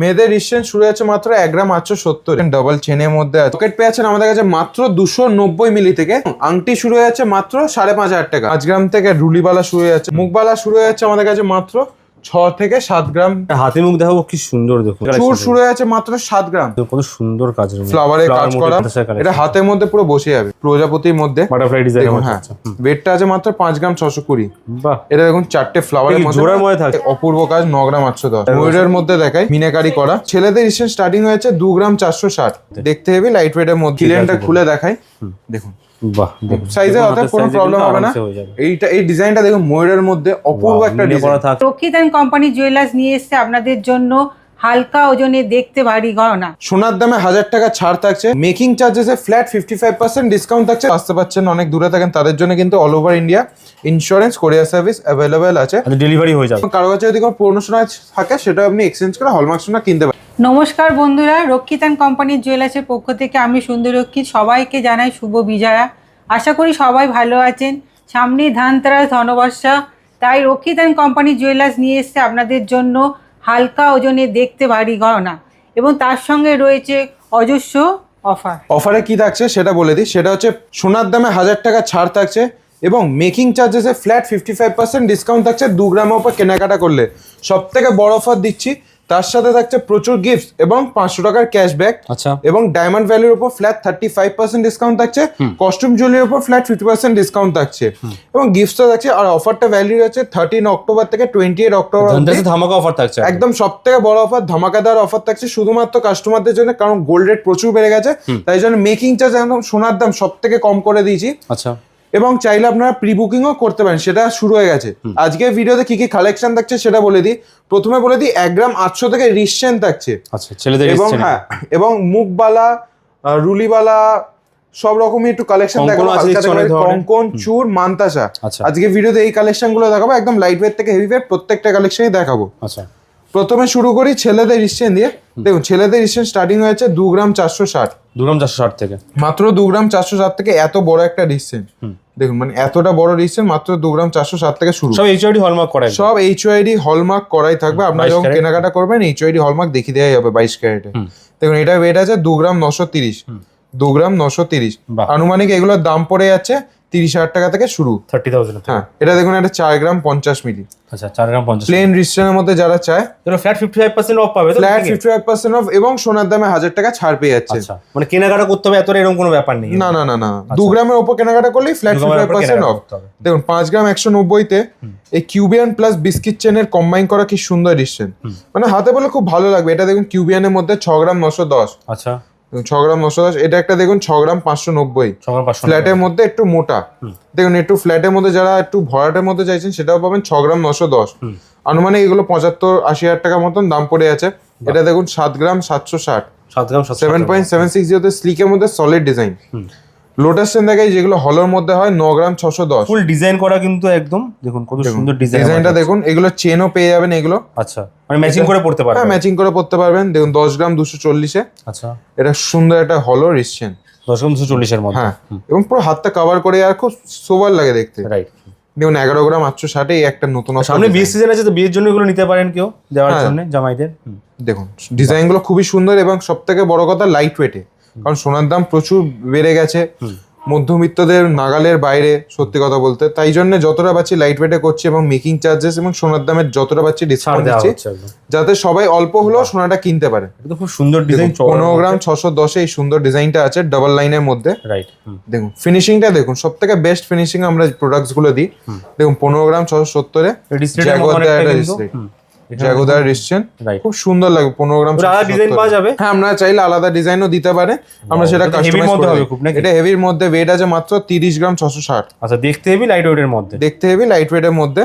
মেয়েদের রিসেন্ট শুরু হচ্ছে মাত্র এক গ্রাম আটশো সত্তর। ডবল চেনের মধ্যে পকেট পেয়ে আছেন আমাদের কাছে মাত্র দুশো নব্বই মিলি থেকে। আংটি শুরু হয়ে যাচ্ছে মাত্র সাড়ে পাঁচ হাজার টাকা। পাঁচ গ্রাম থেকে রুলিবালা শুরু হয়ে যাচ্ছে মুখবালা শুরু হয়ে যাচ্ছে আমাদের কাছে মাত্র ছ থেকে সাত গ্রাম। হাতে মুখ দেখাবো কি সুন্দর দেখুন। চুর শুরু হয়ে যাচ্ছে মাত্র সাত গ্রাম। কত সুন্দর কাজ ফ্লাওয়ারে কাজ করা। এটা হাতের মধ্যে পুরো বসে যাবে প্রজাপতির মধ্যে। বাটারফ্লাই ডিজাইন হ্যাঁ। ওয়েটটা আছে মাত্র পাঁচ গ্রাম ছশো কুড়ি। বাহ। এটা দেখুন চারটে ফ্লাওয়ারের মধ্যে জোড়ার মধ্যে থাকে? অপূর্ব কাজ ন গ্রাম আটশো দশ। ময়ূরের মধ্যে দেখায় মিনাকারি করা। ছেলেদের রিসেন্ট স্টার্টিং হয়েছে দু গ্রাম চারশো ষাট। দেখতে হেবি লাইট ওয়েটের মধ্যে কিলেনটা খুলে দেখাই। দেখুন। বাহ দেখুন। সাইজে অর্থাৎ কোনো প্রবলেম হবে না। এইটা এই ডিজাইনটা দেখুন ময়ূরের মধ্যে অপূর্ব একটা ডিজাইন করা থাক। রক্ষিত অ্যান্ড কোম্পানি জুয়েলার্স নিয়ে এসছে আপনাদের জন্য হালকা ওজনে দেখতে ভারী গহনা। সোনার দামে হাজার টাকা ছাড় থাকছে। Making চার্জেসে flat fifty five percent discount থাকছে। আসতে পারছেন অনেক দূরে থাকেন তাদের জন্য কিন্তু all over India insurance courier service available আছে। ডেলিভারি আচ্ছা, হয়ে যাবে। কারও কাছে যদি কোনো পুরনো সোনা থাকে সেটা আপনি এক্সচেঞ্জ করে হলমার্ক সোনা কিনতে পারেন। নমস্কার বন্ধুরা রক্ষিত অ্যান্ড কোম্পানির জুয়েলার্সের পক্ষ থেকে আমি সুন্দর রক্ষিত সবাইকে জানাই শুভ বিজয়া। আশা করি সবাই ভালো আছেন। সামনে ধানতেরাস ধনবর্ষা। তাই রক্ষিত অ্যান্ড কোম্পানি জুয়েলার্স নিয়ে এসছে আপনাদের জন্য হালকা ওজনে দেখতে ভারী গহনা। এবং তার সঙ্গে রয়েছে অজস্র অফার। অফারে কি থাকছে সেটা বলে দিই। সেটা হচ্ছে সোনার দামে হাজার টাকা ছাড় থাকছে এবং making চার্জেসে flat fifty five percent discount থাকছে দু গ্রামের উপর কেনাকাটা করলে। সব থেকে বড় অফার দিচ্ছি তার সাথে থাকছে প্রচুর গিফট এবং পাঁচশো টাকার ক্যাশব্যাক আচ্ছা। এবং ডায়মন্ড ভ্যালির উপর flat thirty five percent discount থাকছে কস্টিউম জুয়েলারির উপর ফ্ল্যাট ফিফটি পার্সেন্ট ডিসকাউন্ট থাকছে। এবং গিফটসও থাকছে আর অফারটা ভ্যালিড হচ্ছে থার্টিন অক্টোবর থেকে টোয়েন্টি এইট অক্টোবর। ধামাকা অফার থাকছে। একদম সব থেকে বড় অফার ধামাকাদার অফার থাকছে শুধুমাত্র কাস্টমারদের জন্য কারণ গোল্ড রেট প্রচুর বেড়ে গেছে। তাই জন্য মেকিং চার্জ একদম সোনার দাম সব থেকে কম করে দিয়েছি। আচ্ছা। এবং চাইলে আপনারা প্রি বুকিংও করতে পারেন সেটা শুরু হয়ে গেছে। আজকে ভিডিওতে কি কি কালেকশন থাকছে সেটা বলে দিই। প্রথমে বলে দিই এক গ্রাম আটশো থেকে রিসেন থাকছে। আচ্ছা ছেলেদের এবং হ্যাঁ এবং মুখবালা রুলিবালা সব রকমই একটু কালেকশন দেখাবো। কঙ্কন চুর মান্তাসা। আচ্ছা। আজকে ভিডিওতে এই কালেকশনগুলো দেখাবো একদম লাইট ওয়েট থেকে হেভি ওয়েট প্রত্যেকটা কালেকশনই দেখাবো। আচ্ছা। প্রথমে শুরু করি ছেলেদের রিসেন দিয়ে। দেখুন ছেলেদের রিসেন স্টার্টিং হয়েছে দু গ্রাম চারশো ষাট। দু গ্রাম চারশো ষাট থেকে। মাত্র দু গ্রাম চারশো ষাট থেকে এত বড় একটা রিসেন দেখুন মানে এতটা বড় রিসেন মাত্র দু গ্রাম চারশো সাত থেকে শুরু। সব এইচওয়াইডি হলমার্ক করাই। সব এইচ ওয়াইডি হলমার্ক করাই থাকবে। আপনারা যখন কেনাকাটা করবেন এইচ ওয়াইডি হলমার্ক দেখিয়ে দেওয়াই হবে বাইশ ক্যারেটে। দেখুন এটা ওয়েট আছে দু গ্রাম নশো তিরিশ। দু গ্রাম নশো তিরিশ। আনুমানিক এগুলোর দাম পড়ে যাচ্ছে তিরিশ হাজার টাকা থেকে শুরু। থার্টি থাউজেন্ড হ্যাঁ এটা দেখুন এটা চার গ্রাম পঞ্চাশ মিলি। আচ্ছা চার গ্রাম পঞ্চাশ প্লেন রিস্টেনের মধ্যে যারা চায় flat fifty five percent off পাবে flat fifty five percent off এবং সোনার দামে হাজার টাকা ছাড় পেয়ে যাচ্ছে। আচ্ছা মানে কেনাকাটা করতে হবে এত এরকম কোনো ব্যাপার নেই। না না না না। দু গ্রামের ওপর কেনাকাটা করলেই flat fifty five percent off দেখুন পাঁচ গ্রাম একশো নব্বইতে এই কিউবিয়ান প্লাস বিস্কিট চেনের কম্বাইন করা কি সুন্দর ডিসছেন মানে হাতে বলে খুব ভালো লাগবে। এটা দেখুন কিউবিয়ানের মধ্যে ছ গ্রাম নশো দশ। আচ্ছা। ছ গ্রাম নশো দশ এটা একটা দেখুন ছ গ্রাম পাঁচশো নব্বই। ফ্ল্যাটের মধ্যে একটু মোটা। দেখুন একটু ফ্ল্যাটের মধ্যে যারা একটু ভরাটের মধ্যে চাইছেন সেটাও পাবেন ছ গ্রাম নশো দশ। আনুমানিক এগুলো পঁচাত্তর আশি হাজার টাকার মতন দাম পড়ে আছে। এটা দেখুন সাত গ্রাম সাতশো ষাট। সাত গ্রাম সেভেন পয়েন্ট সেভেন সিক্স জিরোতে স্লিকের মধ্যে সলিড ডিজাইন লোটাস চেন দেখাই যেগুলো হলের মধ্যে হয় ন গ্রাম ছশো দশ। ফুল ডিজাইন করা কিন্তু একদম দেখুন কত সুন্দর ডিজাইন ডিজাইনটা দেখুন এগুলো চেনও পেয়ে যাবেন এগুলো। আচ্ছা মানে ম্যাচিং করে পড়তে পারবে হ্যাঁ ম্যাচিং করে পড়তে পারবেন। দেখুন দশ গ্রাম দুশো চল্লিশে আচ্ছা। এটা সুন্দর একটা হলো রিসছেন দশ গ্রাম দুশো চল্লিশের মধ্যে। হ্যাঁ এবং পুরো হাতটা কভার করে আর খুব সোবার লাগে দেখতে। রাইট দেখুন এগারো গ্রাম আটশো ষাটে একটা নতুন সামনে বিয়ের সিজন আছে তো বিয়ের জন্য এগুলো নিতে পারেন কেউ দেওয়ার হ্যাঁ। জন্য জামাইদের। দেখুন ডিজাইনগুলো খুবই সুন্দর এবং সব থেকে বড় কথা লাইট ওয়েটে কারণ সোনার দাম প্রচুর বেড়ে গেছে। মধ্যবিত্তদের নাগালের বাইরে সত্যি কথা বলতে। তাই জন্য যতটা পাচ্ছি লাইট ওয়েটে করছি এবং মেকিং চার্জেস এবং সোনার দামের যতটা পাচ্ছি ডিসকাউন্ট দিচ্ছি যাতে সবাই অল্প হলেও সোনাটা কিনতে পারে। খুব সুন্দর ডিজাইন পনেরো গ্রাম ছশো দশে এই সুন্দর ডিজাইনটা আছে ডাবল লাইনের মধ্যে। রাইট দেখুন ফিনিশিংটা দেখুন সব থেকে বেস্ট ফিনিশিং আমরা প্রোডাক্টসগুলো দিই। দেখুন পনেরো গ্রাম ছশো সত্তরে জাগোদার খুব সুন্দর লাগবে পনেরো গ্রাম আলাদা ডিজাইন পাওয়া যাবে? হ্যাঁ আমরা চাইলে আলাদা ডিজাইনও দিতে পারে। আমরা সেটা এটা তো heavy কাস্টমাইজ করে হবে খুব এটা হেভির মধ্যে ওয়েট আছে মাত্র তিরিশ গ্রাম ছশো ষাট। আচ্ছা দেখতে লাইট ওয়েটের মধ্যে? দেখতে হেভি লাইট ওয়েটের মধ্যে।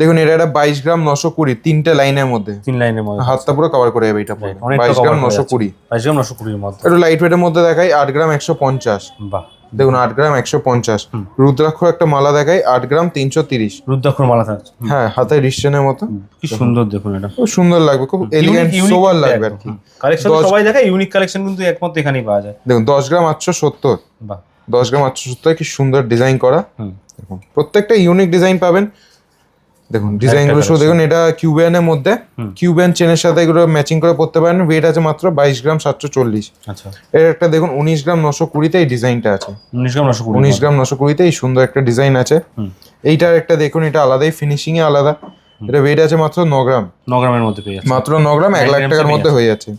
দেখুন এটা একটা বাইশ গ্রাম নশো কুড়ি তিনটে লাইনের মধ্যে। তিন লাইনের মধ্যে। হাতটা পুরো কভার করে যাবে এটা বাইশ গ্রাম হয়ে নশো যাচ্ছে। কুড়ি। বাইশ গ্রাম নশো কুড়ির মধ্যে। একটু লাইট ওয়েটের মধ্যে দেখাই আট গ্রাম একশো পঞ্চাশ। বাহ। দেখুন আট গ্রাম একশো পঞ্চাশ। রুদ্রাক্ষর একটা মালা দেখায় আট গ্রাম তিনশো তিরিশ। রুদ্রাক্ষর মালা থাকছে হ্যাঁ হাতে রিস্টেনের মতো। কি সুন্দর দেখুন এটা। খুব সুন্দর লাগবে খুব এলিগেন্ট সোবার লাগবে আর কি। কালেকশন সবাই দেখায় ইউনিক কালেকশন কিন্তু একমাত্র এখানেই পাওয়া যায়। দেখুন দশ গ্রাম আটশো সত্তর। দশ গ্রাম আটশো সত্তর কি সুন্দর ডিজাইন করা। দেখুন প্রত্যেকটা ইউনিক ডিজাইন পাবেন। দেখুন ডিজাইনগুলো শুধু দেখুন এটা কিউবেনের মধ্যে। কিউবেন চেনের সাথে এগুলো ম্যাচিং করে পড়তে পারেন। ওয়েট আছে মাত্র বাইশ গ্রাম সাতশো চল্লিশ। আচ্ছা। এর একটা দেখুন উনিশ গ্রাম নশো কুড়িতে এই ডিজাইনটা আছে। উনিশ গ্রাম নশো উনিশ গ্রাম নশো কুড়িতে এই সুন্দর একটা ডিজাইন আছে। এইটার একটা দেখুন এটা আলাদাই ফিনিশিং এ আলাদা এটা ওয়েট আছে মাত্র ন গ্রাম। ন গ্রামের মধ্যে পেয়ে যাচ্ছে। মাত্র ন গ্রাম এক লাখ টাকার মধ্যে হয়ে যাচ্ছে।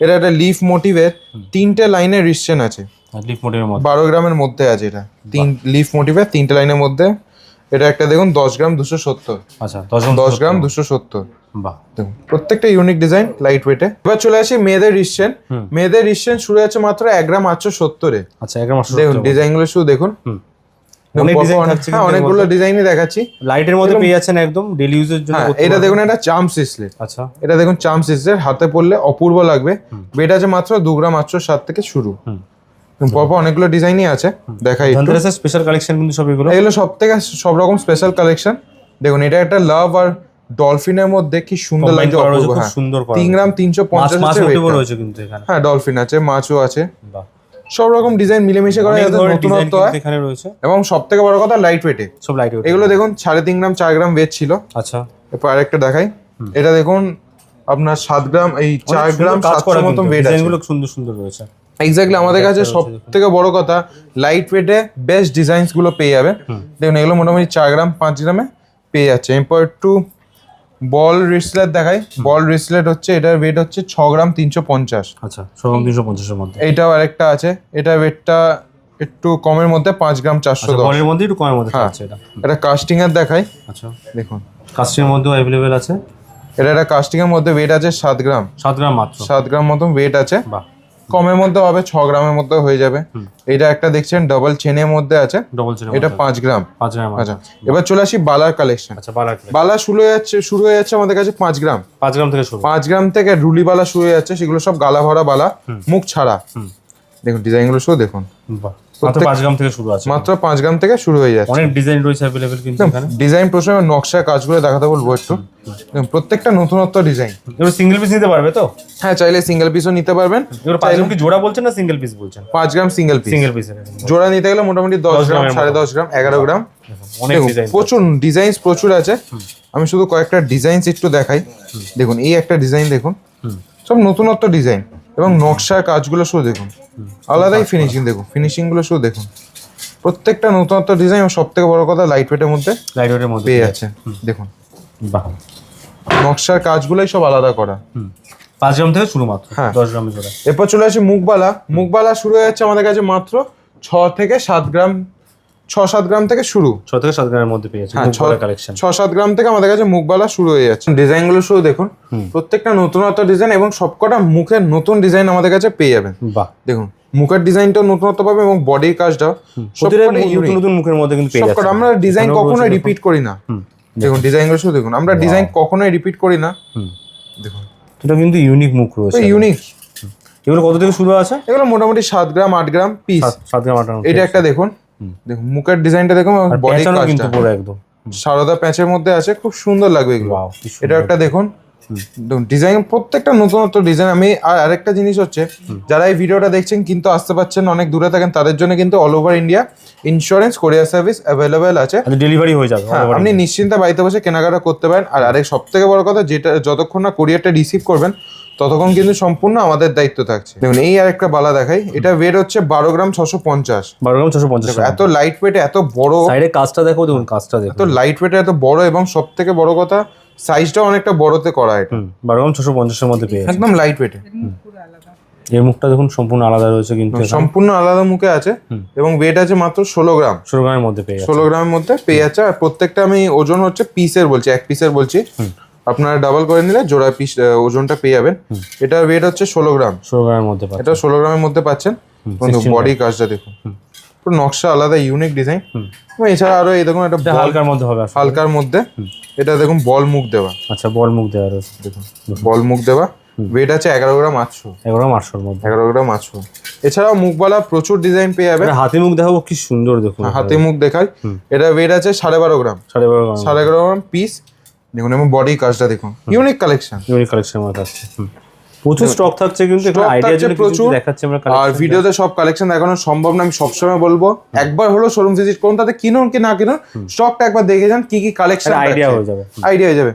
এটা একটা লিফ মোটিভের তিনটে লাইনের রিস্টেন আছে। লিফ মোটিভের মধ্যে। বারো গ্রামের মধ্যে আছে এটা। তিন লিফ মোটিভের তিনটে লাইনের মধ্যে। এটা একটা দেখুন দশ গ্রাম দুশো সত্তর। আচ্ছা দশ গ্রাম দশ সত্তর। বাহ। দেখুন প্রত্যেকটা ইউনিক ডিজাইন লাইট ওয়েটে এবার চলে আসি মেয়েদের রিস্টেন মেয়েদের রিস্টেন শুরু আছে মাত্র এক গ্রাম আটশো সত্তরে আচ্ছা এক গ্রাম দেখুন ডিজাইনগুলো শুধু দেখুন। হ্যাঁ অনেকগুলো ডিজাইনই দেখাচ্ছি। লাইটের মধ্যে পেয়ে যাচ্ছেন একদম ডেলি ইউজের জন্য হ্যাঁ এটা দেখুন এটা চাম সিসলেট আচ্ছা। এটা দেখুন চাম সিসলেট হাতে পড়লে অপূর্ব লাগবে। বেড আছে মাত্র দু গ্রাম আটশো সাত থেকে শুরু। পরপর অনেকগুলো ডিজাইনই আছে দেখাই ধনতেরাসের স্পেশাল কালেকশন কিন্তু সব এগুলো? এগুলো সব থেকে সব রকম স্পেশাল কালেকশন দেখুন এটা একটা লাভ আর ডলফিনের মধ্যে কি সুন্দর লাগছে অপূর্ব হ্যাঁ। সুন্দর তিন গ্রাম তিনশো পঞ্চাশ। রয়েছে কিন্তু এখানে। হ্যাঁ ডলফিন আছে মাছও আছে। সব রকম ডিজাইন মিলেমিশে করা যাতে নতুনত্ব হয় এখানে রয়েছে। এবং সব থেকে বড় কথা লাইট ওয়েটে সব লাইট এগুলো দেখুন সাড়ে তিন গ্রাম চার গ্রাম ওয়েট ছিল। আচ্ছা। এরপর আরেকটা দেখাই। এটা দেখুন আপনার সাত গ্রাম এই চার গ্রাম সাতশো মতন ওয়েট আছে। ডিজাইনগুলো সুন্দর সুন্দর রয়েছে। এক্স্যাক্টলি আমাদের কাছে সব থেকে বড় কথা লাইট ওয়েটে বেস্ট ডিজাইনসগুলো পেয়ে যাবে দেখুন এগুলো মোটামুটি চার গ্রাম পাঁচ গ্রামে পেয়ে যাচ্ছে। এরপর একটু বল রিসলেট দেখাই। বল রিসলেট হচ্ছে এটার ওয়েট হচ্ছে ছ গ্রাম তিনশো পঞ্চাশ। আচ্ছা সরকম তিনশো পঞ্চাশের মধ্যে। এইটাও আরেকটা আছে। এটা ওয়েটটা একটু কমের মধ্যে পাঁচ গ্রাম চারশো আচ্ছা বলের মধ্যে একটু কমের মধ্যে হ্যাঁ এটা। কাস্টিং এর দেখাই। আচ্ছা। দেখুন। কাস্টের মধ্যেও অ্যাভেলেবেল আছে। এটা একটা কাস্টিং এর মধ্যে ওয়েট আছে সাত গ্রাম। সাত গ্রাম মাত্র। সাত গ্রাম মতন ওয়েট আছে। বাহ। কমের মধ্যে হবে ছ গ্রামের মধ্যে হয়ে যাবে। এটা একটা দেখছেন ডবল চেনের মধ্যে আছে। ডবল চেন এটা পাঁচ গ্রাম। পাঁচ গ্রাম আচ্ছা এবার চলে আসি বালার কালেকশন আচ্ছা বালা বালা শুরু হয়ে যাচ্ছে শুরু হয়ে যাচ্ছে আমাদের কাছে পাঁচ গ্রাম। পাঁচ গ্রাম থেকে শুরু। পাঁচ গ্রাম থেকে রুলি বালা শুরু হয়ে যাচ্ছে সেগুলো সব গালা ভরা বালা মুখ ছাড়া। দেখুন ডিজাইনগুলো শুধু দেখুন। বাহ। মাত্র গ্রাম থেকে শুরু আছে মাত্র পাঁচ গ্রাম থেকে শুরু হয়ে যাচ্ছে। অনেক ডিজাইন রয়েছে অ্যাভেলেবেল কিন্তু এখানে। ডিজাইন প্রশ্ন নকশা কাজগুলো দেখাতে বলব একটু। প্রত্যেকটা নতুনত্ব ডিজাইন এগুলো সিঙ্গেল পিস নিতে পারবে তো? হ্যাঁ চাইলে সিঙ্গেল পিসও নিতে পারবেন। এগুলো গ্রাম কি জোড়া বলছেন না সিঙ্গেল পিস বলছেন? পাঁচ গ্রাম সিঙ্গেল পিস সিঙ্গেল পিসের জোড়া নিতে গেলে মোটামুটি দশ দশ গ্রাম গ্রামের সাড়ে দশ গ্রাম এগারো গ্রাম। অনেক ডিজাইন প্রচুর ডিজাইন প্রচুর আছে। আমি শুধু কয়েকটা ডিজাইন একটু দেখাই। দেখুন এই একটা ডিজাইন দেখুন। সব নতুনত্ব ডিজাইন এবং নকশার কাজগুলো শুধু দেখুন। আলাদাই ফিনিশিং দেখুন। ফিনিশিংগুলো শুধু দেখুন। প্রত্যেকটা নতুনত্ব ডিজাইন সব থেকে বড় কথা লাইট ওয়েটের মধ্যে লাইট ওয়েটের মধ্যে। পেয়ে যাচ্ছে। দেখুন। বাহ। নকশার কাজগুলোই সব আলাদা করা। হুম। পাঁচ গ্রাম থেকে শুরু মাত্র। হ্যাঁ। দশ গ্রামের জোড়া এরপর চলে আসি মুখবালা। মুখবালা শুরু হয়ে যাচ্ছে আমাদের কাছে মাত্র ছ থেকে সাত গ্রাম ছ সাত গ্রাম থেকে শুরু। ছ থেকে সাত গ্রামের মধ্যে হ্যাঁ, ছ- কালেকশন ছ সাত গ্রাম থেকে আমাদের কাছে মুখবালা শুরু হয়ে যাচ্ছে। ডিজাইনগুলো শুধু দেখুন প্রত্যেকটা নতুনত্ব ডিজাইন এবং সবকটা মুখের নতুন ডিজাইন আমাদের কাছে পেয়ে যাবেন। বাহ। দেখুন মুখের ডিজাইনটাও নতুনত্ব পাবে এবং বডির প্রতিটা নতুন নতুন মুখের মধ্যে কিন্তু পেয়ে সবকটা আমরা ডিজাইন কখনোই রিপিট করি না। দেখুন ডিজাইনগুলো শুধু দেখুন আমরা ডিজাইন কখনোই রিপিট করি না। দেখুন। এটা কিন্তু ইউনিক মুখ রয়েছে ইউনিক এগুলো কত থেকে শুরু আছে? এগুলো মোটামুটি সাত গ্রাম আট গ্রাম পিস সাত গ্রাম আট গ্রাম এটা একটা দেখুন। দেখুন মুখের ডিজাইনটা দেখুন প্যাঁচানো কিন্তু পুরো একদম। সারদা প্যাঁচের মধ্যে আছে খুব সুন্দর লাগবে এগুলো। এটা একটা দেখুন ডিজাইন প্রত্যেকটা নতুনত্ব ডিজাইন আমি আর আরেকটা জিনিস হচ্ছে যারা এই ভিডিওটা দেখছেন কিন্তু আসতে পারছেন অনেক দূরে থাকেন তাদের জন্য কিন্তু all over India insurance courier service available আছে। ডেলিভারি হয়ে যাবে হ্যাঁ আপনি নিশ্চিন্তে বাড়িতে বসে কেনাকাটা করতে পারেন। আর আরেক সব থেকে বড় কথা যেটা যতক্ষণ না কোরিয়ারটা রিসিভ করবেন ততক্ষণ কিন্তু সম্পূর্ণ আমাদের দায়িত্ব থাকছে। দেখুন এই আরেকটা বালা দেখাই। এটা ওয়েট হচ্ছে বারো গ্রাম ছশো পঞ্চাশ। বারো গ্রাম ছশো পঞ্চাশ এত লাইট ওয়েট এত বড় সাইডে কাজটা দেখো দেখুন কাজটা দেখো এত লাইট ওয়েট এত বড় এবং সব থেকে বড় কথা সাইজটাও অনেকটা বড়তে করা এটা। বারো গ্রাম ছশো পঞ্চাশের মধ্যে পেয়ে একদম লাইট ওয়েটে এর মুখটা দেখুন সম্পূর্ণ আলাদা রয়েছে কিন্তু সম্পূর্ণ আলাদা মুখে আছে এবং ওয়েট আছে মাত্র ষোলো গ্রাম। ষোলো গ্রামের মধ্যে পেয়ে ষোলো গ্রামের মধ্যে পেয়ে যাচ্ছে। আর প্রত্যেকটা আমি ওজন হচ্ছে পিসের বলছি এক পিসের বলছি। আপনারা ডাবল করে নিলে জোড়া পিস ওজনটা পেয়ে যাবেন। এটার ওয়েট হচ্ছে ষোলো গ্রাম। ষোলো গ্রামের মধ্যে এটা ষোলো গ্রামের মধ্যে পাচ্ছেন। বন্ধু 16 বডি কাজটা দেখুন। পুরো নকশা আলাদা ইউনিক ডিজাইন এছাড়া আরও এই দেখুন একটা হালকার মধ্যে হবে হালকার মধ্যে। এটা দেখুন বল মুখ দেওয়া। আচ্ছা বল মুখ দেওয়া রয়েছে। দেখুন বল মুখ দেওয়া। ওয়েট আছে এগারো গ্রাম আটশো। এগারো গ্রাম আটশোর মধ্যে। এগারো গ্রাম আটশো। এছাড়াও মুখবালা প্রচুর ডিজাইন পেয়ে যাবেন। হাতে মুখ দেখাবো কি সুন্দর দেখুন। হাতে মুখ দেখাই। এটা ওয়েট আছে সাড়ে বারো গ্রাম। সাড়ে বারো গ্রাম। সাড়ে এগারো গ্রাম পিস দেখুন এবং বডি কাজটা দেখুন। ইউনিক কালেকশন ইউনিক কালেকশন আমার আছে হুম। প্রচুর স্টক থাকছে কিন্তু এখানে আইডিয়া জন্য প্রচুর। দেখাচ্ছি আমরা আর। ভিডিওতে সব কালেকশন দেখানো সম্ভব না আমি সবসময় বলব। একবার হলো শোরুম ভিজিট করুন তাতে কিনুন কি না কিনুন স্টকটা একবার দেখে যান কি কি কালেকশন একটা idea হয়ে যাবে। আইডিয়া হয়ে যাবে।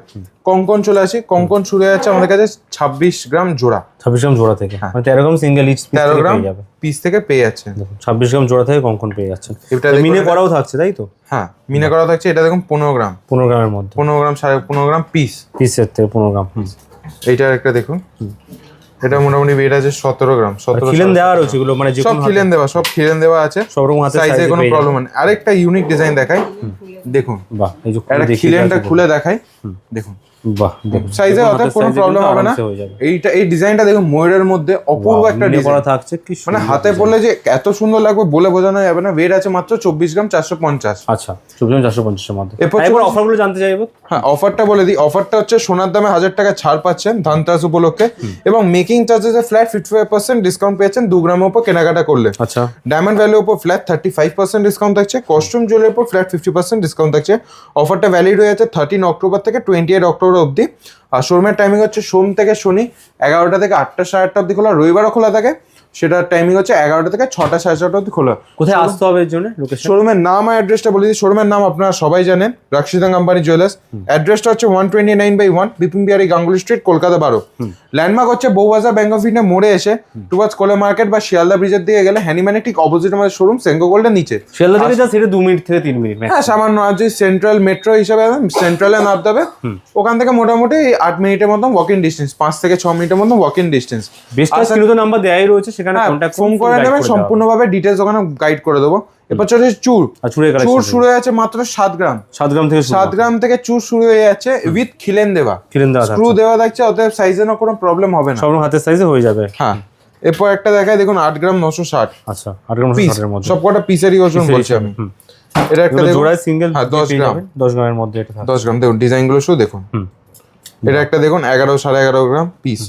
কঙ্কন চলে আসি কঙ্কন শুরু হয়ে যাচ্ছে আমাদের কাছে ছাব্বিশ গ্রাম জোড়া। ছাব্বিশ গ্রাম জোড়া থেকে। মানে তেরো গ্রাম সিঙ্গেল ইচ হ্যাঁ। তেরো গ্রাম পিস থেকে পেয়ে যাচ্ছে। ছাব্বিশ গ্রাম জোড়া থেকে কঙ্কন পেয়ে যাচ্ছেন এটা মিনে করাও থাকছে তাই তো? হ্যাঁ মিনে করা থাকছে এটা দেখুন পনেরো গ্রাম। পনেরো গ্রামের মধ্যে। পনেরো গ্রাম সাড়ে পনেরো গ্রাম পিস পিসের থেকে পনেরো গ্রাম। এইটার একটা দেখুন। এটা মোটামুটি ওয়েট আছে সতেরো গ্রাম সতেরো খিলেন দেওয়া রয়েছে এগুলো মানে সব খিলেন দেওয়া সব খিলেন দেওয়া আছে। সব রকম হাতে সাইজে কোনো প্রবলেম নেই আরেকটা ইউনিক ডিজাইন দেখাই। দেখুন। বাহ এই যে খিলেনটা খুলে দেখাই। দেখুন। বাহ দেখুন। সাইজে অর্থাৎ কোনো প্রবলেম হবে না। আরামসে যাবে। এইটা এই ডিজাইনটা দেখুন ময়ূরের মধ্যে অপূর্ব একটা ডিজাইন থাকছে কি মানে হাতে পড়লে যে এত সুন্দর লাগবে বলে বোঝানো যাবে না ওয়েট আছে মাত্র চব্বিশ গ্রাম চারশো পঞ্চাশ। আচ্ছা চব্বিশ চারশো পঞ্চাশের মধ্যে। এরপর অফারগুলো জানতে চাইব হ্যাঁ অফারটা বলে দিই। অফারটা হচ্ছে সোনার দামে হাজার টাকা ছাড় পাচ্ছেন ধানতেরাস উপলক্ষে। এবং making চার্জেসে flat fifty five percent discount পেয়েছেন দু গ্রামের উপর কেনাকাটা করলে। আচ্ছা। ডায়মন্ড ভ্যালির উপর flat thirty five percent discount থাকছে। কস্টিউম জুয়েলের উপর ফ্ল্যাট ফিফটি পার্সেন্ট ডিসকাউন্ট থাকছে। অফারটা ভ্যালিড হয়ে যাচ্ছে থার্টিন অক্টোবর থেকে টোয়েন্টি এইট অক্টোবর অবধি। আর শোরুমের টাইমিং হচ্ছে সোম থেকে শনি এগারোটা থেকে আটটা সাড়ে আটটা অবধি খোলা রবিবারও খোলা থাকে। সেটার টাইমিং হচ্ছে এগারোটা থেকে ছটা সাড়ে ছটা অবধি খোলা। কোথায় আসতে হবে এর জন্য শোরুমের নাম আর অ্যাড্রেসটা বলে দিই। শোরুমের নাম আপনারা সবাই জানেন রাক্ষিতা কোম্পানি জুয়েলার্স অ্যাড্রেসটা হচ্ছে one twenty nine by one Bipin Bihari Ganguly street Kolkata বারো। ল্যান্ডমার্ক হচ্ছে বউবাজার ব্যাংক অফ ইন্ডিয়া মোড়ে এসে টুয়ার্ডস কোলে মার্কেট বা শিয়ালদা ব্রিজের দিকে গেলে হ্যানিম্যানের ঠিক অপোজিট আমাদের শোরুম সেঙ্গো গোল্ডের নিচে। শিয়ালদা থেকে যা সেটা দু মিনিট থেকে তিন মিনিট হ্যাঁ সামান্য আর সেন্ট্রাল মেট্রো হিসাবে সেন্ট্রালে নামতে হবে। ওখান থেকে মোটামুটি আট মিনিটের মতন ওয়াকিং ডিস্টেন্স পাঁচ থেকে ছ মিনিটের মতন ওয়াকিং ডিস্টেন্স বেস্ট নাম্বার দেয়াই রয়েছে সেখানে ফোন করে নেবেন সম্পূর্ণভাবে ডিটেলস ওখানে গাইড করে দেবো। এরপর চলে চুর। চুর শুরু হয়ে যাচ্ছে মাত্র সাত গ্রাম। সাত গ্রাম থেকে সাত গ্রাম থেকে চুর শুরু হয়ে যাচ্ছে উইথ খিলেন দেওয়া। কিলেন দেওয়া স্ক্রু দেওয়া থাকছে অতএব সাইজের কোনো প্রবলেম হবে না। সব হাতের সাইজে হয়ে যাবে। হ্যাঁ। এরপর একটা দেখায় দেখুন আট গ্রাম নশো ষাট। আচ্ছা আট গ্রাম পিস মধ্যে। সব কটা পিসেরই ওজন বলছি আমি। এটা একটা জোড়ায় সিঙ্গেল হ্যাঁ, দশ গ্রাম। দশ গ্রামের মধ্যে এটা দশ গ্রাম। দেখুন ডিজাইনগুলো শুধু দেখুন। এটা একটা দেখুন এগারো সাড়ে এগারো গ্রাম পিস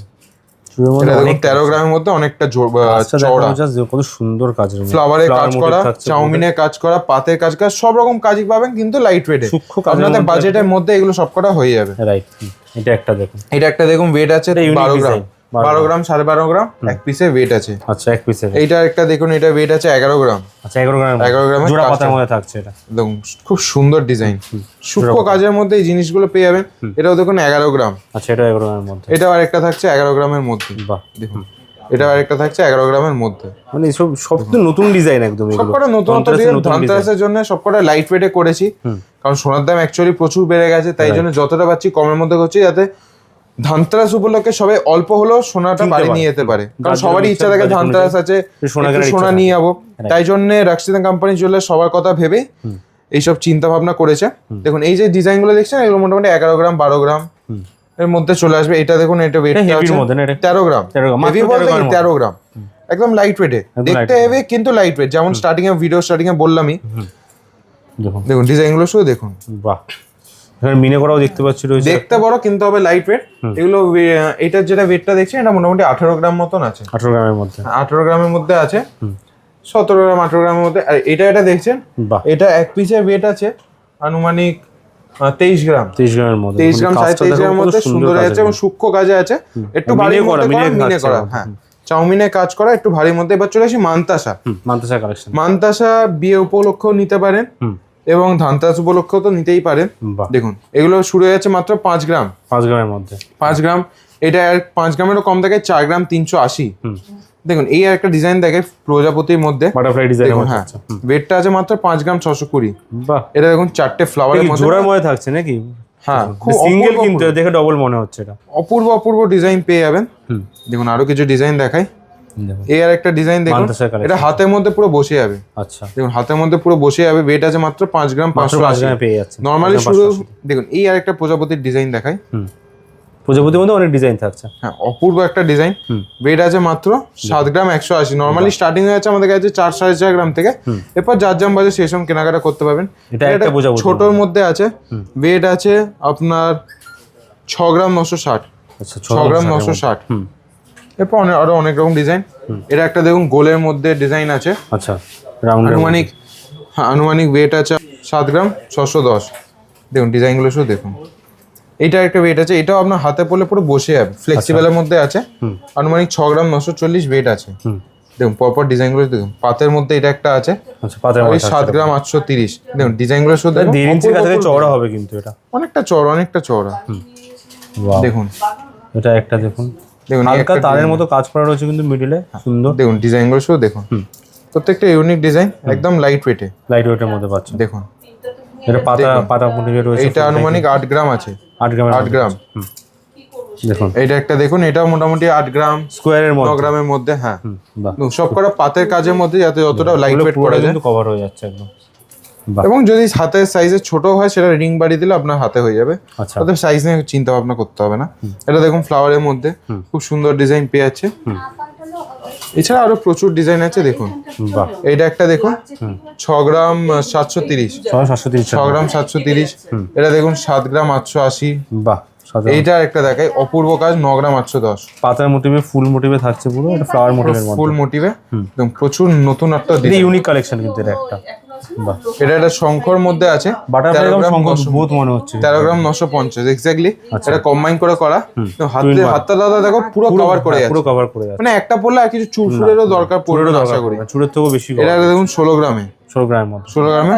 তেরো গ্রামের মধ্যে অনেকটা কাজটা চওড়া। কত সুন্দর কাজ। ফ্লাওয়ারে কাজ করা চাউমিনের কাজ করা পাতের কাজ করা সব রকম কাজই পাবেন কিন্তু লাইট ওয়েটে আপনাদের বাজেটের মধ্যে এগুলো সবকটা হয়ে যাবে। রাইট এটা একটা দেখুন। এটা একটা দেখুন ওয়েট আছে বারো গ্রাম। বারো গ্রাম সাড়ে বারো গ্রাম এক পিসে ওয়েট আছে। আচ্ছা এক পিসের এইটা একটা দেখুন এটা ওয়েট আছে এগারো গ্রাম। আচ্ছা এগারো গ্রামের 11 গ্রামের জোড়া পাতার মধ্যে থাকছে এটা। দেখুন খুব সুন্দর ডিজাইন সূক্ষ্ম কাজের মধ্যে এই জিনিসগুলো পেয়ে যাবেন। এটাও দেখুন এগারো গ্রাম। আচ্ছা এটা এগারো গ্রামের মধ্যে। এটাও আরেকটা থাকছে এগারো গ্রামের মধ্যে। বাহ দেখুন এটা আরেকটা থাকছে এগারো গ্রামের মধ্যে। মানে সব সব তো নতুন ডিজাইন একদম এগুলো। সবকটা নতুন নতুন জন্য সবকটা লাইট ওয়েটে করেছি। কারণ সোনার দাম অ্যাকচুয়ালি প্রচুর বেড়ে গেছে তাই জন্য যতটা পাচ্ছি কমের মধ্যে করছি যাতে ধানতেরাস উপলক্ষে সবাই অল্প হলেও সোনাটা বাড়ি নিয়ে যেতে পারে। কারণ সবারই ইচ্ছা থাকে ধানতেরাস আছে সোনা নিয়ে যাব। তাই জন্য রাক্সিদান কোম্পানি জুয়েলার সবার কথা ভেবে এইসব চিন্তা ভাবনা করেছে দেখুন এই যে ডিজাইনগুলো দেখছেন এগুলো মোটামুটি এগারো গ্রাম বারো গ্রাম এর মধ্যে চলে আসবে। এটা দেখুন এটা ওয়েটটা heavy আছে মধ্যে না এটা? তেরো গ্রাম। 13 গ্রাম, হেভি বলতে গ্রামের তেরো গ্রাম। একদম লাইট ওয়েটে দেখতে হেভি কিন্তু লাইট ওয়েট যেমন স্টার্টিং এ ভিডিও স্টার্টিং এ বললামই দেখুন। দেখুন ডিজাইনগুলো শুধু দেখুন। বাহ। এখানে মিনে করাও দেখতে পাচ্ছি রয়েছে। দেখতে বড় কিন্তু হবে লাইট ওয়েট এগুলো এটার যেটা ওয়েটটা দেখছি এটা মোটামুটি আঠারো গ্রাম মতন আছে। আঠারো গ্রামের মধ্যে। আঠারো গ্রামের মধ্যে আছে। সতেরো গ্রাম আঠারো গ্রামের মধ্যে। আর এটা এটা দেখছেন? এটা এক পিসের ওয়েট আছে আনুমানিক তেইশ গ্রাম। তেইশ গ্রামের মধ্যে। তেইশ মানে গ্রাম সাড়ে তেইশ গ্রামের মধ্যে সুন্দর আছে এবং সূক্ষ্ম কাজে আছে। একটু ভারী করা, মিনে করা। হ্যাঁ। চাউমিনে কাজ করা একটু ভারীর মধ্যে এবার চলে আসি মান্তাসা। মান্তাসা কালেকশন মান্তাসা বিয়ে উপলক্ষেও নিতে পারেন। এবং ধানতেরাস উপলক্ষেও তো নিতেই পারেন। দেখুন এগুলো শুরু হয়ে যাচ্ছে মাত্র পাঁচ গ্রাম। পাঁচ গ্রামের মধ্যে। পাঁচ গ্রাম। এটা আর পাঁচ গ্রামেরও কম থাকে চার গ্রাম তিনশো আশি। দেখুন এই আর একটা ডিজাইন দেখে প্রজাপতির মধ্যে। বাটারফ্লাই ডিজাইনের দেখুন হ্যাঁ। ওয়েটটা আছে মাত্র পাঁচ গ্রাম ছশো কুড়ি। এটা দেখুন চারটে ফ্লাওয়ারের এই মধ্যে। জোড়ার মধ্যে থাকছে নাকি? হ্যাঁ খুব সিঙ্গেল কিন্তু দেখে ডবল মনে হচ্ছে এটা। অপূর্ব অপূর্ব ডিজাইন পেয়ে যাবেন। দেখুন আরও কিছু ডিজাইন দেখাই। আর একটা ডিজাইন দেখুন। এটা হাতের মধ্যে পুরো বসে যাবে। আচ্ছা। দেখুন হাতের মধ্যে পুরো বসে যাবে। ওয়েট আছে মাত্র পাঁচ গ্রাম পাঁচশো আশি। নর্মালি শুরু দেখুন এই আর একটা প্রজাপতির ডিজাইন দেখাই। হুম। প্রজাপতির মধ্যে অনেক ডিজাইন থাকছে। হ্যাঁ অপূর্ব একটা ডিজাইন হুম। ওয়েট আছে মাত্র সাত গ্রাম একশো আশি। নর্মালি স্টার্টিং হয়ে যাচ্ছে আমাদের কাছে চার সাড়ে চার গ্রাম থেকে। এরপর যার জাম বাজে সেই সময় কেনাকাটা করতে পারবেন। এটা ছোটর মধ্যে আছে। ওয়েট আছে আপনার ছ গ্রাম নশো ষাট। আচ্ছা ছ গ্রাম নশো ষাট। হুম। এরপর আরও অনেক রকম ডিজাইন এটা একটা দেখুন গোলের মধ্যে ডিজাইন আছে। আচ্ছা রাউন্ড আনুমানিক হ্যাঁ আনুমানিক ওয়েট আছে সাত গ্রাম ছশো দশ। দেখুন ডিজাইনগুলো শুধু দেখুন। এইটা একটা ওয়েট আছে এটাও আপনার হাতে পড়লে পুরো বসে যাবে ফ্লেক্সিবলের মধ্যে আছে। আনুমানিক ছ গ্রাম নশো চল্লিশ ওয়েট আছে। দেখুন পরপর ডিজাইনগুলো দেখুন। পাতের মধ্যে এটা একটা আছে। আচ্ছা সাত গ্রাম আটশো তিরিশ। দেখুন ডিজাইনগুলো শুধু চওড়া হবে কিন্তু এটা। অনেকটা চওড়া অনেকটা চওড়া। দেখুন। এটা একটা দেখুন। দেখুন হালকা তারের মতো কাজ করা রয়েছে কিন্তু মিডিলে সুন্দর। দেখুন ডিজাইনগুলো শুধু দেখুন। প্রত্যেকটা ইউনিক ডিজাইন একদম লাইট ওয়েটে লাইট ওয়েটের মধ্যে পাচ্ছেন। দেখুন। এটা পাতা পাতা মোটিভে রয়েছে এইটা আনুমানিক আট গ্রাম আছে। আট গ্রামের আট গ্রাম। দেখুন। এইটা একটা দেখুন এটা মোটামুটি গ্রাম। স্কোয়ারের মধ্যে। গ্রামের মধ্যে হ্যাঁ। সব কটা পাতের কাজের মধ্যে যাতে যতটা লাইট ওয়েট করা যায়। কিন্তু কভার হয়ে যাচ্ছে একদম। এবং যদি হাতের সাইজে ছোট হয় সেটা রিং বাড়ি দিলে আপনার হাতে হয়ে যাবে। আচ্ছা। তাদের সাইজ নিয়ে চিন্তা ভাবনা করতে হবে না। এটা দেখুন ফ্লাওয়ারের মধ্যে। খুব সুন্দর ডিজাইন পেয়ে যাচ্ছে। এছাড়া আরও প্রচুর ডিজাইন আছে দেখুন। বাহ। এইটা একটা দেখুন। ছ গ্রাম সাতশো তিরিশ। ছ গ্রাম সাতশো তিরিশ। এটা দেখুন সাত গ্রাম আটশো আশি। বাহ এইটা একটা দেখাই। অপূর্ব কাজ ন গ্রাম আটশো দশ। পাতার মোটিভে ফুল মোটিভে থাকছে পুরো। এটা ফ্লাওয়ার মোটিভের ফুল মোটিভে একদম প্রচুর নতুন একটা ইউনিক কালেকশন কিন্তু এটা একটা। এটা একটা শঙ্কর মধ্যে আছে বাটারফ্লাই তেরো গ্রাম শঙ্কর নশো- মনে হচ্ছে গ্রাম পঞ্চাশ এক্স্যাক্টলি আচ্ছা। এটা কম্বাইন করে করা। হাতে হাতটা দাদা দেখো পুরো কভার করে হ্যাঁ, পুরো কভার করে মানে একটা পড়লে আর কিছু চুল ফুলেরও দরকার পড়বে না আশা করি। চুলের থেকেও বেশি এটা দেখুন ষোলো গ্রামে। ষোলো গ্রামের ষোলো গ্রামে?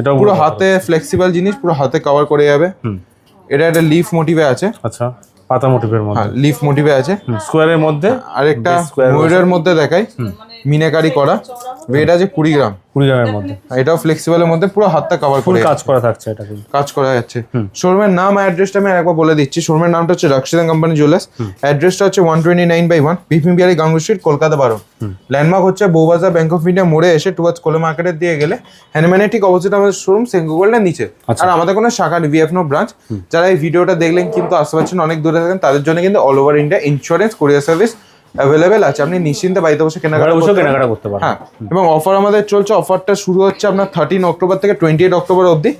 এটাও পুরো হাতে ফ্লেক্সিবল জিনিস পুরো হাতে কভার করে যাবে। এটা একটা লিফ মোটিভে আছে। আচ্ছা পাতা মোটিভের মধ্যে। হ্যাঁ লিফ মোটিভে আছে। স্কোয়ারের মধ্যে আরেকটা ময়ূরের মধ্যে দেখাই। মিনাকারি করা। ওয়েট আছে কুড়ি গ্রাম কুড়ি গ্রামের মধ্যে এটাও ফ্লেক্সিবলের মধ্যে পুরো হাতটা কভার করে কাজ করা থাকছে এটা কাজ করা যাচ্ছে। শোরুমের নাম অ্যাড্রেসটা আমি একবার বলে দিচ্ছি। শোরুমের নামটা হচ্ছে রক্ষিতান কোম্পানি জুয়েলার্স অ্যাড্রেসটা হচ্ছে one twenty nine by one Bipin Behari গাঙ্গু street Kolkata বারো ল্যান্ডমার্ক হচ্ছে বৌবাজার ব্যাংক অফ ইন্ডিয়া মোড়ে এসে টুয়ার্ডস কোলে মার্কেটের দিয়ে গেলে হ্যান্ডম্যানের ঠিক অপোজিট আমাদের শোরুম সেঙ্গু গোল্ডের নিচে। আচ্ছা। আর আমাদের কোনো শাখা ভিএফ নো ব্রাঞ্চ যারা এই ভিডিওটা দেখলেন কিন্তু আসতে পারছেন অনেক দূরে থাকেন তাদের জন্য কিন্তু all over India insurance courier service available আছে। আপনি নিশ্চিন্তে বাড়িতে বসে কেনাকাটা পারেন। কেনাকাটা করতে পারেন। হ্যাঁ এবং অফার আমাদের চলছে। অফারটা শুরু হচ্ছে আপনার থার্টিন অক্টোবর থেকে টোয়েন্টি এইট অক্টোবর অবধি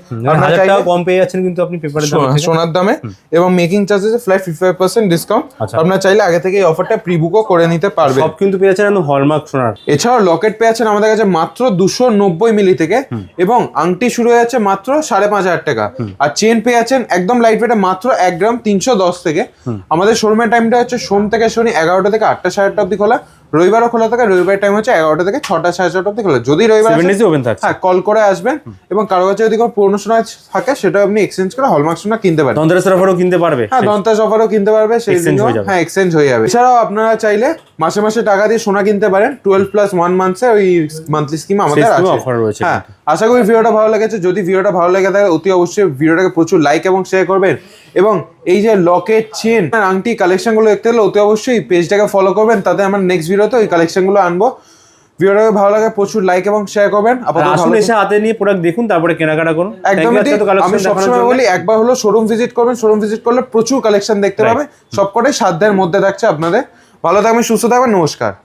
কম পেয়ে যাচ্ছেন কিন্তু আপনি পেপারের সোনার দামে। এবং making charges flat fifty five percent discount. আপনার চাইলে আগে থেকে এই অফারটা প্রি বুকও করে নিতে পারবেন। সব কিন্তু পেয়ে যাচ্ছেন হলমার্ক সোনার। এছাড়াও লকেট পেয়ে যাচ্ছেন আমাদের কাছে মাত্র দুশো নব্বই মিলি থেকে। এবং আংটি শুরু হয়ে যাচ্ছে মাত্র সাড়ে পাঁচ হাজার টাকা। আর চেন পেয়ে যাচ্ছেন একদম লাইট ওয়েটে মাত্র এক গ্রাম তিনশো দশ থেকে। আমাদের শোরুমের টাইমটা হচ্ছে সোম থেকে শনি এগারোটা থেকে আটটা সাড়ে আটটা অব্দি খোলা। রবিবারও খোলা থাকে রবিবার টাইম হচ্ছে এগারোটা থেকে ছটা সাড়ে ছটা অব্দি খোলা। যদি রবিবার ওপেন হ্যাঁ কল করে আসবেন এবং কারও কাছে যদি কোনো পুরনো সোনা থাকে সেটা আপনি এক্সচেঞ্জ করে হলমার্ক সোনা কিনতে পারেন ধনতেরাসের অফারও কিনতে পারবে। হ্যাঁ দন্তাস অফারও কিনতে পারবে সেই হয়ে। হ্যাঁ এক্সচেঞ্জ হয়ে যাবে। এছাড়াও আপনারা চাইলে মাসে মাসে টাকা দিয়ে সোনা কিনতে পারেন টুয়েলভ প্লাস ওয়ান মান্থসে ওই মান্থলি স্কিম আমাদের রয়েছে হ্যাঁ আশা করি ভিডিওটা ভালো লেগেছে। যদি ভিডিওটা ভালো লেগে থাকে অতি অবশ্যই ভিডিওটাকে প্রচুর লাইক এবং শেয়ার করবেন। এবং এই যে লকেট চেন আংটি কালেকশনগুলো দেখতে হলে অতি অবশ্যই পেজটাকে ফলো করবেন তাতে আমার নেক্সট ভিডিওতে ওই কালেকশনগুলো আনব। ভিডিওটাকে ভালো লাগে প্রচুর লাইক এবং শেয়ার করবেন। আপাতত আসুন এসে হাতে নিয়ে প্রোডাক্ট দেখুন তারপরে কেনাকাটা করুন। একদম Thank you আজকে তো collection আমি সবসময় বলি একবার হলো শোরুম ভিজিট করবেন শোরুম ভিজিট করলে প্রচুর কালেকশন দেখতে পাবে। সবকটাই সাধ্যের মধ্যে থাকছে আপনাদের। ভালো থাকবেন সুস্থ থাকবেন নমস্কার।